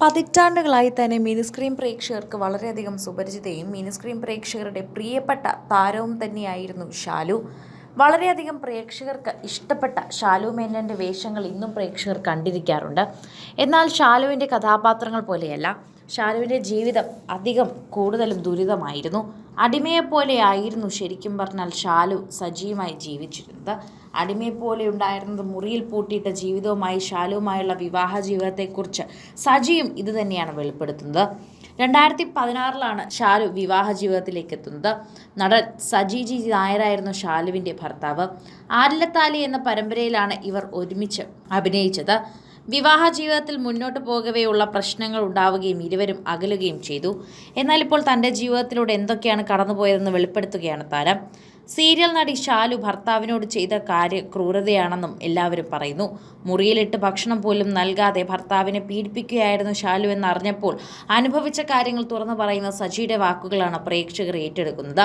പതിറ്റാണ്ടുകളായി തന്നെ മിനിസ്ക്രീൻ പ്രേക്ഷകർക്ക് വളരെയധികം സുപരിചിതയും മിനിസ്ക്രീൻ പ്രേക്ഷകരുടെ പ്രിയപ്പെട്ട താരവും തന്നെയായിരുന്നു ഷാലു വളരെയധികം പ്രേക്ഷകർക്ക് ഇഷ്ടപ്പെട്ട ഷാലു മേനന്റെ വേഷങ്ങൾ ഇന്നും പ്രേക്ഷകർ കണ്ടിരിക്കാറുണ്ട്. എന്നാൽ ഷാലുവിന്റെ കഥാപാത്രങ്ങൾ പോലെയല്ല. ഷാലുവിന്റെ ജീവിതം അധികം കൂടുതലും ദുരിതമായിരുന്നു. അടിമയെപ്പോലെയായിരുന്നു ശരിക്കും പറഞ്ഞാൽ ഷാലു സജീവമായി ജീവിച്ചിരുന്നത്. അടിമയെപ്പോലെ ഉണ്ടായിരുന്നത് മുറിയിൽ പൂട്ടിയിട്ട ജീവിതവുമായി ഷാലുവുമായുള്ള വിവാഹ ജീവിതത്തെക്കുറിച്ച് സജിയും ഇത് തന്നെയാണ് വെളിപ്പെടുത്തുന്നത്. രണ്ടായിരത്തി പതിനാറിലാണ് ഷാലു വിവാഹ ജീവിതത്തിലേക്ക് എത്തുന്നത് നടൻ സജി ജി നായരായിരുന്നു ഷാലുവിന്റെ ഭർത്താവ്. ആരിലത്താലി എന്ന പരമ്പരയിലാണ് ഇവർ ഒരുമിച്ച് അഭിനയിച്ചത്. വിവാഹ ജീവിതത്തിൽ മുന്നോട്ട് പോകവെയുള്ള പ്രശ്നങ്ങൾ ഉണ്ടാവുകയും ഇരുവരും അകലുകയും ചെയ്തു. എന്നാൽ ഇപ്പോൾ തന്റെ ജീവിതത്തിലൂടെ എന്തൊക്കെയാണ് കടന്നുപോയതെന്ന് വെളിപ്പെടുത്തുകയാണ് താരം. സീരിയൽ നടി ഷാലു ഭർത്താവിനോട് ചെയ്ത കാര്യ ക്രൂരതയാണെന്നും എല്ലാവരും പറയുന്നു. മുറിയിലിട്ട് ഭക്ഷണം പോലും നൽകാതെ ഭർത്താവിനെ പീഡിപ്പിക്കുകയായിരുന്നു ഷാലു എന്നറിഞ്ഞപ്പോൾ അനുഭവിച്ച കാര്യങ്ങൾ തുറന്നു പറയുന്ന സജിയുടെ വാക്കുകളാണ് പ്രേക്ഷകർ ഏറ്റെടുക്കുന്നത്.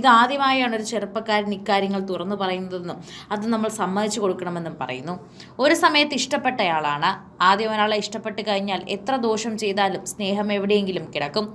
ഇതാദ്യമായാണ് ഒരു ചെറുപ്പക്കാരൻ ഇക്കാര്യങ്ങൾ തുറന്നു പറയുന്നതെന്നും അത് നമ്മൾ സമ്മതിച്ചു കൊടുക്കണമെന്നും പറയുന്നു. ഒരു സമയത്ത് ഇഷ്ടപ്പെട്ടയാളാണ്. ആദ്യം ഒരാളെ ഇഷ്ടപ്പെട്ട് കഴിഞ്ഞാൽ എത്ര ദോഷം ചെയ്താലും സ്നേഹം എവിടെയെങ്കിലും കിടക്കും.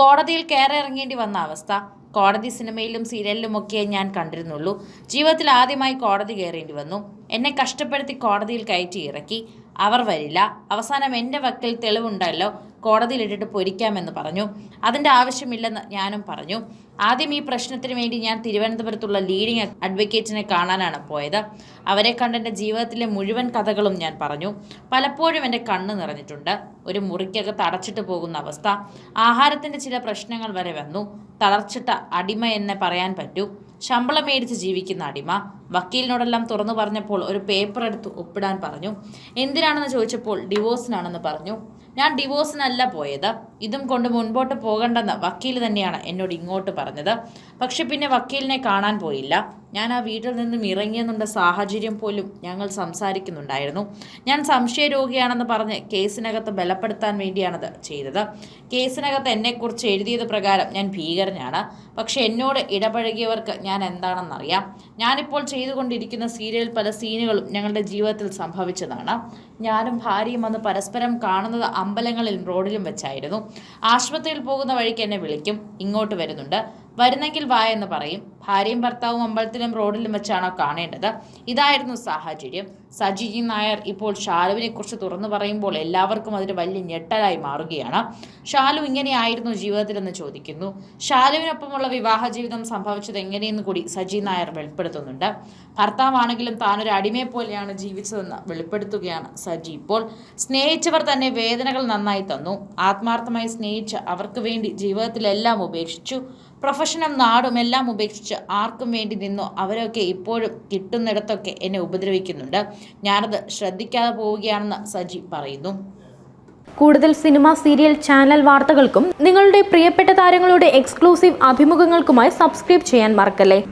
കോടതിയിൽ കയറിറങ്ങേണ്ടി വന്ന അവസ്ഥ. കോടതി സിനിമയിലും സീരിയലിലും ഒക്കെ ഞാൻ കണ്ടിരുന്നുള്ളൂ. ജീവിതത്തിൽ ആദ്യമായി കോടതി കയറേണ്ടി വന്നു. എന്നെ കഷ്ടപ്പെടുത്തി കോടതിയിൽ കയറ്റി ഇറക്കി. അവർ വരില്ല. അവസാനം എന്റെ വക്കിൽ തെളിവുണ്ടല്ലോ കോടതിയിലിട്ടിട്ട് പൊരിക്കാമെന്ന് പറഞ്ഞു. അതിന്റെ ആവശ്യമില്ലെന്ന് ഞാനും പറഞ്ഞു. ആദ്യം ഈ പ്രശ്നത്തിന് വേണ്ടി ഞാൻ തിരുവനന്തപുരത്തുള്ള ലീഡിംഗ് അഡ്വക്കേറ്റിനെ കാണാനാണ് പോയത്. അവരെ കണ്ട എന്റെ ജീവിതത്തിലെ മുഴുവൻ കഥകളും ഞാൻ പറഞ്ഞു. പലപ്പോഴും എന്റെ കണ്ണ് നിറഞ്ഞിട്ടുണ്ട്. ഒരു മുറിക്കകത്ത് അടച്ചിട്ട് പോകുന്ന അവസ്ഥ. ആഹാരത്തിന്റെ ചില പ്രശ്നങ്ങൾ വരെ വന്നു. തളർച്ചിട്ട അടിമ എന്നെ പറയാൻ പറ്റൂ. ശമ്പളം മേടിച്ച് ജീവിക്കുന്ന അടിമ. വക്കീലിനോടെല്ലാം തുറന്നു പറഞ്ഞപ്പോൾ ഒരു പേപ്പർ എടുത്ത് ഒപ്പിടാൻ പറഞ്ഞു. എന്തിനാണെന്ന് ചോദിച്ചപ്പോൾ ഡിവോഴ്സിനാണെന്ന് പറഞ്ഞു. ഞാൻ ഡിവോഴ്സിനല്ല പോയത്. ഇതും കൊണ്ട് മുൻപോട്ട് പോകണ്ടെന്ന് വക്കീൽ തന്നെയാണ് എന്നോട് ഇങ്ങോട്ട് പറഞ്ഞത്. പക്ഷെ പിന്നെ വക്കീലിനെ കാണാൻ പോയില്ല. ഞാൻ ആ വീട്ടിൽ നിന്നും ഇറങ്ങിയെന്നുള്ള സാഹചര്യം പോലും ഞങ്ങൾ സംസാരിക്കുന്നുണ്ടായിരുന്നു. ഞാൻ സംശയരോഗിയാണെന്ന് പറഞ്ഞ് കേസിനകത്ത് ബലപ്പെടുത്താൻ വേണ്ടിയാണത് ചെയ്തത്. കേസിനകത്ത് എന്നെക്കുറിച്ച് എഴുതിയത് പ്രകാരം ഞാൻ ഭീകരനാണ്. പക്ഷെ എന്നോട് ഇടപഴകിയവർക്ക് ഞാൻ എന്താണെന്നറിയാം. ഞാനിപ്പോൾ ചെയ്തുകൊണ്ടിരിക്കുന്ന സീരിയൽ പല സീനുകളും ഞങ്ങളുടെ ജീവിതത്തിൽ സംഭവിച്ചതാണ്. ഞാനും ഭാര്യയും അന്ന് പരസ്പരം കാണുന്നത് അമ്പലങ്ങളിൽ റോഡിലും വെച്ചായിരുന്നു. ആശുപത്രിയിൽ പോകുന്ന വഴിക്ക് എന്നെ വിളിക്കും ഇങ്ങോട്ട് വരുന്നുണ്ട്. വരുന്നെങ്കിൽ വാ എന്ന് പറയും. ഭാര്യയും ഭർത്താവും അമ്പലത്തിലും റോഡിലും വെച്ചാണോ കാണേണ്ടത്? ഇതായിരുന്നു സാഹചര്യം. സജി നായർ ഇപ്പോൾ ഷാലുവിനെ കുറിച്ച് തുറന്നു പറയുമ്പോൾ എല്ലാവർക്കും അതൊരു വലിയ ഞെട്ടലായി മാറുകയാണ്. ഷാലു ഇങ്ങനെയായിരുന്നു ജീവിതത്തിലെന്ന് ചോദിക്കുന്നു. ഷാലുവിനൊപ്പമുള്ള വിവാഹ ജീവിതം സംഭവിച്ചത് എങ്ങനെയെന്ന് കൂടി സജി നായർ വെളിപ്പെടുത്തുന്നുണ്ട്. ഭർത്താവാണെങ്കിലും താനൊരു അടിമയെ പോലെയാണ് ജീവിച്ചതെന്ന് വെളിപ്പെടുത്തുകയാണ് സജി ഇപ്പോൾ. സ്നേഹിച്ചവർ തന്നെ വേദനകൾ നന്നായി തന്നു. ആത്മാർത്ഥമായി സ്നേഹിച്ച് അവർക്ക് വേണ്ടി ജീവിതത്തിലെല്ലാം ഉപേക്ഷിച്ചു. പ്രൊഫഷനും നാടും എല്ലാം ഉപേക്ഷിച്ച് ആർക്കും വേണ്ടി നിന്നോ. അവരൊക്കെ ഇപ്പോഴും കിട്ടുന്നിടത്തൊക്കെ എന്നെ ഉപദ്രവിക്കുന്നുണ്ട്. ഞാനത് ശ്രദ്ധിക്കാതെ പോവുകയാണെന്ന് സജി പറയുന്നു. കൂടുതൽ സിനിമ സീരിയൽ ചാനൽ വാർത്തകൾക്കും നിങ്ങളുടെ പ്രിയപ്പെട്ട താരങ്ങളുടെ എക്സ്ക്ലൂസീവ് അഭിമുഖങ്ങൾക്കുമായി സബ്സ്ക്രൈബ് ചെയ്യാൻ മറക്കല്ലേ?